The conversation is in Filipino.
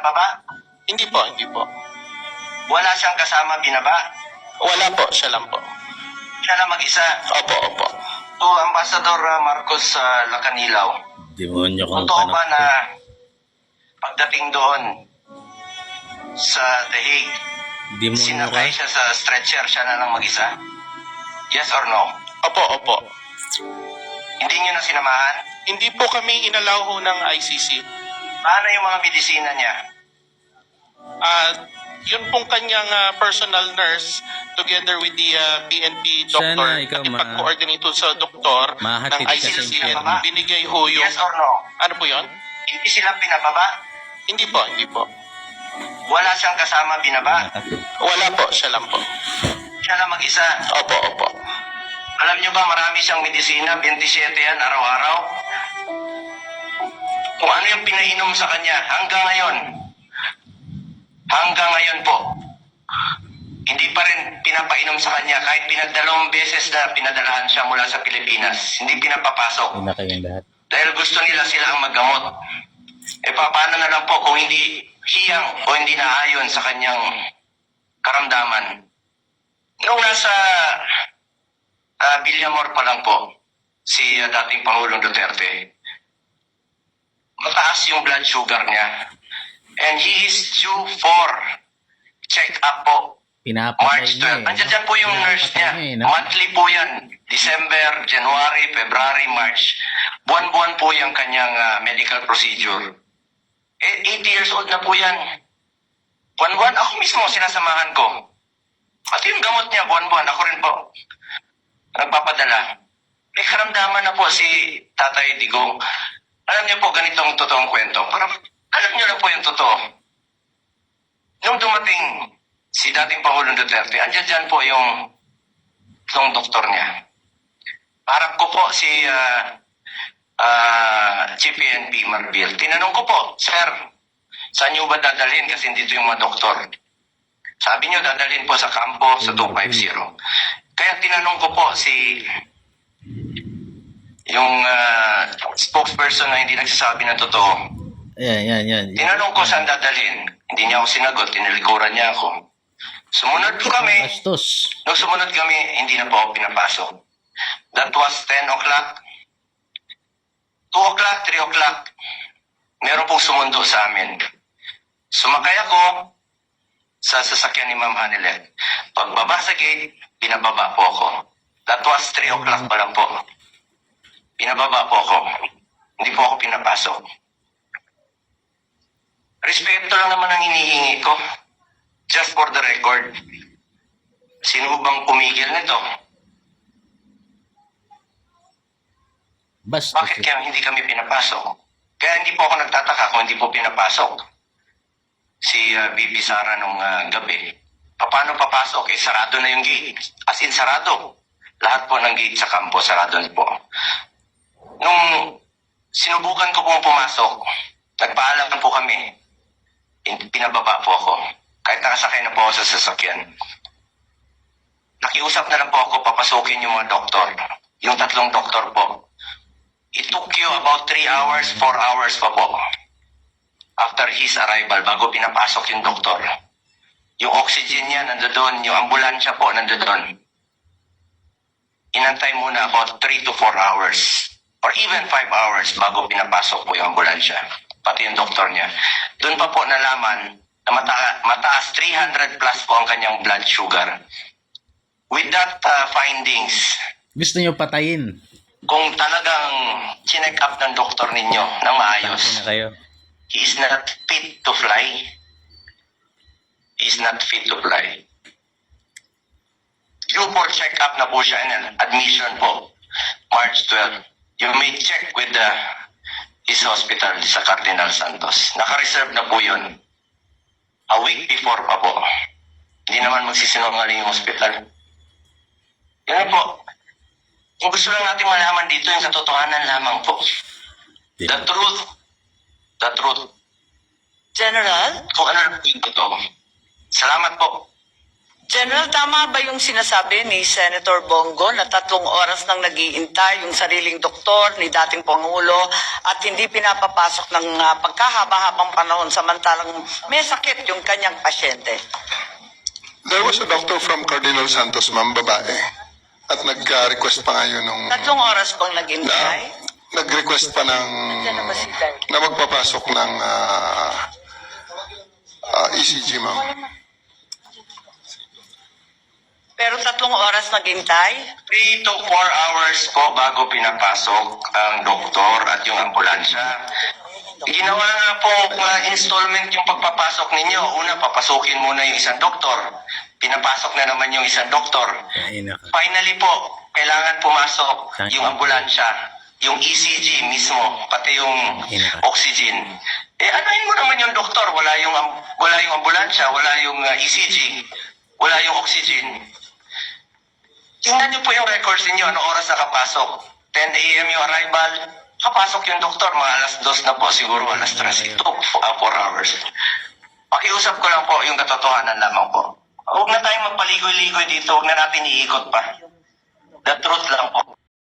Baba? Hindi po, hindi po. Wala siyang kasama binaba? Wala po, siya lang po. Siya lang mag-isa. Opo, opo. To Ambassador uh, Marcos sa Lacanilaw, Demonyo kung totoo ba na pagdating doon sa The Hague, Demonyo ka. sinakay siya sa stretcher, siya na lang mag-isa? Yes or no? Opo, opo. Hindi niyo na sinamahan? Hindi po kami inalaw ho ng ICC. Paano yung mga medisina niya? Ah, yun pong kanyang ah, personal nurse together with the ah, PNP doctor Sana ikaw nakipag-coordinate sa doktor ng Mahatid ka sa ICC. impyerno. Binigay ho yung... Yes or no? Ano po yun? Hindi sila pinababa? Hindi po, hindi po. Wala siyang kasama binaba? Wala po, siya lang po. Siya lang mag-isa? Opo, opo. Alam niyo ba marami siyang medisina, 27 yan araw-araw? Kung ano yung pinainom sa kanya hanggang ngayon, hanggang ngayon po, hindi pa rin pinapainom sa kanya kahit pinagdalawang beses na pinadalahan siya mula sa Pilipinas. Hindi pinapapasok Ina kayong lahat. dahil gusto nila sila ang maggamot. E pa, paano na lang po kung hindi hiyang o hindi naayon sa kanyang karamdaman? Noong nasa uh, Villamor pa lang po, si ah, dating Pangulong Duterte, mataas yung blood sugar niya. And he is due for check-up po Pinapatay March 12. niya eh. Andiyan dyan po yung nurse niya. Niya eh, no? Monthly po yan. December, January, February, March. Buwan-buwan po yung kanyang ah, medical procedure. Eh, 80 years old na po yan. Buwan-buwan, ako mismo sinasamahan ko. At yung gamot niya, buwan-buwan, ako rin po. Nagpapadala. May karamdaman na po si Tatay Digong. Alam niyo po, ganitong totoong kwento. Para alam niyo na po yung totoo. Nung dumating si dating Pangulong Duterte, andyan dyan po yung yung doktor niya. Harap ko po si ah ah, Chief PNP Marbil. Tinanong ko po, Sir, saan niyo ba dadalhin kasi dito yung mga doktor? Sabi niyo dadalhin po sa kampo sa 250. Kaya tinanong ko po si yung ah, spokesperson na hindi nagsasabi ng totoo. Yan, yan, yan. Tinanong ko saan dadalhin. Hindi niya ako sinagot, tinalikuran niya ako. Sumunod po kami. Bastos. Nung sumunod kami, hindi na po ako pinapasok. That was 10 o'clock. 2 o'clock, 3 o'clock. Meron pong sumundo sa amin. Sumakay ako sa sasakyan ni Ma'am Hanilet. Pagbaba sa gate, pinababa po ako. That was 3 o'clock pa lang po. Pinababa po ako. Hindi po ako pinapasok. Respeto lang naman ang hinihingi ko. Just for the record. Sino bang pumigil nito? Bastos. Bakit kaya hindi kami pinapasok? Kaya hindi po ako nagtataka kung hindi po pinapasok. Si uh, Bibi Sara nung ah, gabi. Paano papasok? Eh, sarado na yung gate. As in, sarado. Lahat po ng gate sa kampo, sarado na po. Nung sinubukan ko pong pumasok, nagpaalam po kami. Pin- Pinababa po ako. Kahit nakasakay na po ako sa sasakyan. Nakiusap na lang po ako papasukin yung mga doktor. Yung tatlong doktor po. It took you about 3 hours, 4 hours pa po. After his arrival, bago pinapasok yung doktor. Yung oxygen niya nandoon, yung ambulansya po nandoon. Inantay muna about 3 to 4 hours. Or even 5 hours bago pinapasok po yung ambulansya. Pati yung doktor niya. Doon pa po nalaman na mata- mataas 300 plus po ang kanyang blood sugar. With that uh, findings, Gusto niyo patayin. kung talagang chinek up ng doktor ninyo ng maayos, na kayo. he is not fit to fly. He is not fit to fly. Due for check-up na po siya and admission po, March 12. You may check with the, his hospital sa Cardinal Santos. Naka-reserve na po yun. A week before pa po. Hindi naman magsisinungaling yung hospital. Yun na po. Kung gusto lang natin malaman dito yung katotohanan lamang po. The truth. The truth. General, Kung ano lang po yung totoo. Salamat po. General, tama ba yung sinasabi ni Senator Bongo na tatlong oras nang nagiintay yung sariling doktor ni dating Pangulo at hindi pinapapasok ng ah, pagkahaba-habang panahon samantalang may sakit yung kanyang pasyente? There was a doctor from Cardinal Santos, ma'am, babae. At nag-request pa nga yun nung... Tatlong oras bang na, naghintay? nag-request pa ng... Na na magpapasok ng ah, ah, ECG, ma'am. Pero tatlong oras naghintay? 3 to 4 hours po bago pinapasok ang doktor at yung ambulansya. Ginawa nga po uh, installment yung pagpapasok ninyo. Una, papasukin muna yung isang doktor. Pinapasok na naman yung isang doktor. Ay, naka. Finally po, kailangan pumasok Thank yung ambulansya, yung ECG mismo, pati yung oxygen. Eh anuhin mo naman yung doktor, wala yung wala yung ambulansya, wala yung uh, ECG, wala yung oxygen. Tingnan niyo po yung records niyo, ano oras nakapasok. 10 a.m. yung arrival, kapasok yung doktor, mga alas 2 na po, siguro alas 3, 2, 4 hours. Pakiusap ko lang po yung katotohanan lamang po. Huwag na tayong magpaligoy-ligoy dito, huwag na natin iikot pa. The truth lang po.